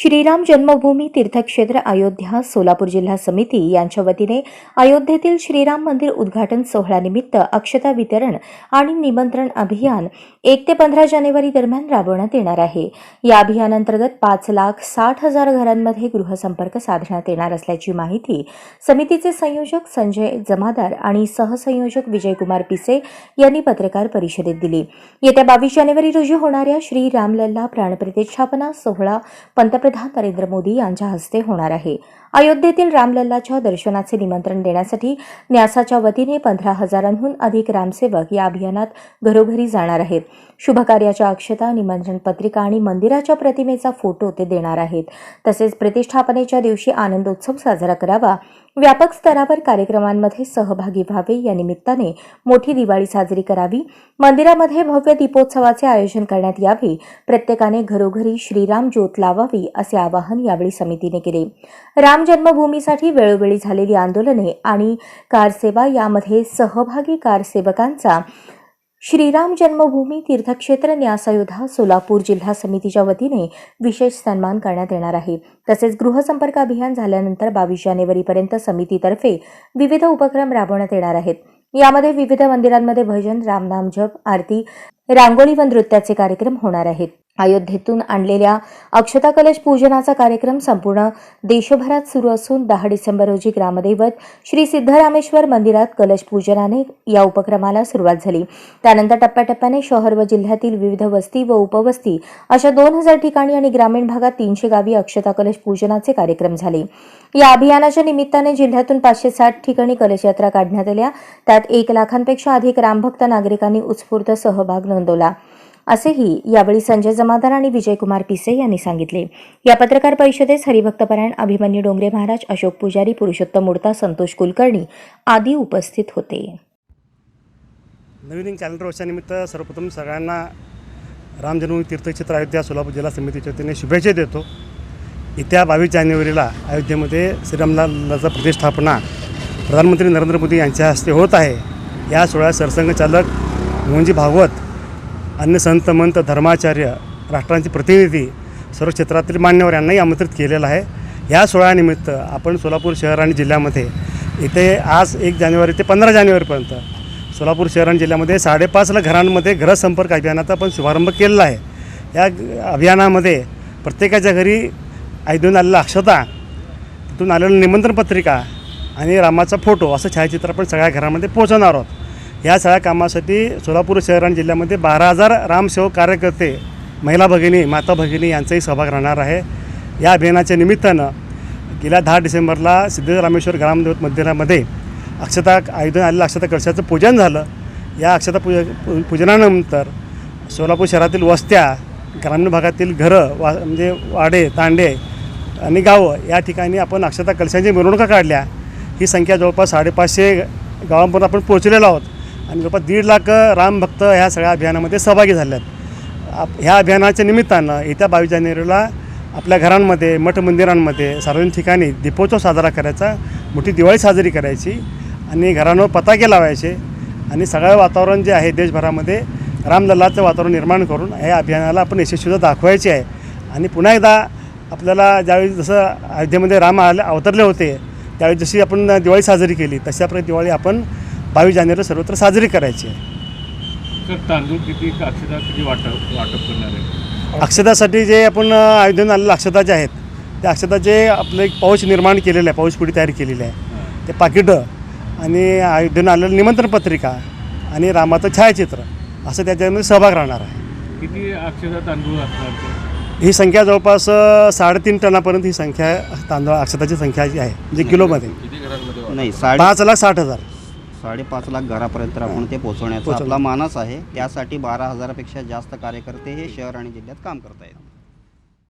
श्रीराम जन्मभूमी तीर्थक्षेत्र अयोध्या सोलापूर जिल्हा समिती यांच्या वतीने अयोध्येतील श्रीराम मंदिर उद्घाटन सोहळ्यानिमित्त अक्षता वितरण आणि निमंत्रण अभियान एक ते पंधरा जानेवारी दरम्यान राबवण्यात येणार आहे. या अभियानांतर्गत पाच लाख साठ हजार घरांमध्ये गृहसंपर्क साधण्यात येणार असल्याची माहिती समितीचे संयोजक संजय जमादार आणि सहसंयोजक विजयकुमार पिसे यांनी पत्रकार परिषदेत दिली. येत्या बावीस जानेवारी रोजी होणाऱ्या श्री रामलल्ला प्राणप्रतिष्ठापना सोहळा पंतप्रधान नरेंद्र मोदी यांच्या हस्ते होणार आहे. अयोध्येतील रामलल्लाच्या दर्शनाचे निमंत्रण देण्यासाठी न्यासाच्या वतीने पंधरा हजारांहून अधिक रामसेवक या अभियानात घरोघरी जाणार आहेत. शुभकार्याच्या अक्षता निमंत्रण पत्रिका आणि मंदिराच्या प्रतिमेचा फोटो ते देणार आहेत. तसेच प्रतिष्ठापनेच्या दिवशी आनंदोत्सव साजरा करावा व्यापक स्तरावर कार्यक्रमांमध्ये सहभागी व्हावे या निमित्ताने मोठी दिवाळी साजरी करावी. मंदिरामध्ये भव्य दीपोत्सवाचे आयोजन करण्यात यावे. प्रत्येकाने घरोघरी श्रीराम ज्योत लावावी असे आवाहन यावेळी समितीने केले. राम जन्मभूमीसाठी वेळोवेळी झालेली आंदोलने आणि कारसेवा यामध्ये सहभागी कारसेवकांचा श्रीराम जन्मभूमी तीर्थक्षेत्र न्यासायोधा सोलापूर जिल्हा समितीच्या वतीने विशेष सन्मान करण्यात येणार आहे. तसेच गृहसंपर्क अभियान झाल्यानंतर बावीस जानेवारीपर्यंत समितीतर्फे विविध उपक्रम राबवण्यात येणार आहेत. यामध्ये विविध मंदिरांमध्ये भजन रामनाम जप आरती रांगोळी व नृत्याचे कार्यक्रम होणार आहेत. अयोध्येतून आणलेल्या अक्षता कलश पूजनाचा कार्यक्रम संपूर्ण देशभरात सुरू असून दहा डिसेंबर रोजी ग्रामदैवत श्री सिद्धरामेश्वर मंदिरात कलश पूजनाने या उपक्रमाला सुरुवात झाली. त्यानंतर टप्प्याटप्प्याने शहर व जिल्ह्यातील विविध वस्ती व उपवस्ती अशा दोन हजार ठिकाणी आणि ग्रामीण भागात तीनशे गावी अक्षता कलश पूजनाचे कार्यक्रम झाले. या अभियानाच्या निमित्ताने जिल्ह्यातून पाचशे साठ ठिकाणी कलशयात्रा काढण्यात आल्या. त्यात एक लाखांपेक्षा अधिक रामभक्त नागरिकांनी उत्स्फूर्त सहभाग नोंदवला. असेही यावेळी संजय जमादार आणि विजयकुमार पिसे यांनी सांगितले. या पत्रकार परिषदेस हरिभक्तपरायण अभिमन्यू डोंगरे महाराज अशोक पुजारी पुरुषोत्तम मुडता संतोष कुलकर्णी आदी उपस्थित होते. नवीन कॅलेंडर वर्षानिमित्त सर्वप्रथम सगळ्यांना राम जन्मभूमी तीर्थक्षेत्र अयोध्या सोलापूर जिल्हा समितीच्या वतीने शुभेच्छा देतो. येत्या बावीस जानेवारीला अयोध्येमध्ये श्रीरामलालाचा प्रतिष्ठापना प्रधानमंत्री नरेंद्र मोदी यांच्या हस्ते होत आहे. या सोहळ्यात सरसंघचालक मोहनजी भागवत अन्य संत मंत धर्माचार्य राष्ट्रांचे प्रतिनिधी सर्व क्षेत्रातील मान्यवर यांनाही आमंत्रित केलेलं आहे. या सोहळ्यानिमित्त आपण सोलापूर शहर आणि जिल्ह्यामध्ये इथे आज एक जानेवारी ते पंधरा जानेवारीपर्यंत सोलापूर शहर आणि जिल्ह्यामध्ये साडेपाच लाख घरांमध्ये घरसंपर्क अभियानाचा पण शुभारंभ केलेला आहे. या अभियानामध्ये प्रत्येकाच्या घरी ऐदून आलेला अक्षता तिथून आलेलं निमंत्रण पत्रिका आणि रामाचा फोटो असं छायाचित्र आपण सगळ्या घरामध्ये पोहोचवणार आहोत. या सगळ्या कामासाठी सोलापूर शहर आणि जिल्ह्यामध्ये बारा हजार रामसेवक कार्यकर्ते महिला भगिनी माता भगिनी यांचाही सहभाग राहणार आहे. या अभियानाच्या निमित्तानं गेल्या दहा डिसेंबरला सिद्धरामेश्वर ग्रामदेवत मंदिरामध्ये अक्षता आयोजन आलेलं अक्षता कळशाचं पूजन झालं. या अक्षता पूज पूजनानंतर सोलापूर शहरातील वस्त्या ग्रामीण भागातील घरं वा म्हणजे वाडे तांडे आणि गावं या ठिकाणी आपण अक्षता कलशांची मिरवणुका काढल्या. ही संख्या जवळपास साडेपाचशे गावांपर्यंत आपण पोहोचलेलो आहोत. आणि जवळपास दीड लाख रामभक्त ह्या सगळ्या अभियानामध्ये सहभागी झाले आहेत. आप ह्या अभियानाच्या निमित्तानं येत्या बावीस जानेवारीला आपल्या घरांमध्ये मठ मंदिरांमध्ये सार्वजनिक ठिकाणी दीपोत्सव साजरा करायचा मोठी दिवाळी साजरी करायची आणि घरांवर पताके लावायचे आणि सगळं वातावरण जे आहे देशभरामध्ये रामलल्लाचं वातावरण निर्माण करून या अभियानाला आपण यशस्वीता दाखवायची आहे. आणि पुन्हा एकदा आपल्याला ज्यावेळी जसं अयोध्येमध्ये राम आले अवतरले होते त्यावेळी जशी आपण दिवाळी साजरी केली तशा प्रकारे दिवाळी आपण बावीस जानेवारी सर्वत्र साजरी करायची आहे. सर तांदूळ किती अक्षता किती वाटप वाटप करणार आहे? अक्षतासाठी जे आपण अयोध्येत आलेल्या अक्षता ज्या आहेत त्या अक्षताचे आपलं एक पाऊच निर्माण केलेलं आहे पाऊच पुढी तयारी केलेली आहे. ते पाकिटं आणि अयोध्येनं आलेलं निमंत्रण पत्रिका आणि रामाचं छायाचित्र असं त्याच्यामध्ये सहभाग राहणार आहे. किती अक्षता तांदूळ असणार ते? ही संख्या जवळपास अ, साडेतीन टनापर्यंत ही संख्या तांदूळ अक्षताची संख्या जी आहे म्हणजे किलोमध्ये. नाही साडे पाच लाख साठ हजार. साडेपाच लाख घरापर्यंत आपण ते पोहोचवण्याचा. आपला मानस आहे. त्यासाठी बारा हजारापेक्षा जास्त कार्यकर्ते हे शहर आणि जिल्ह्यात काम करत आहेत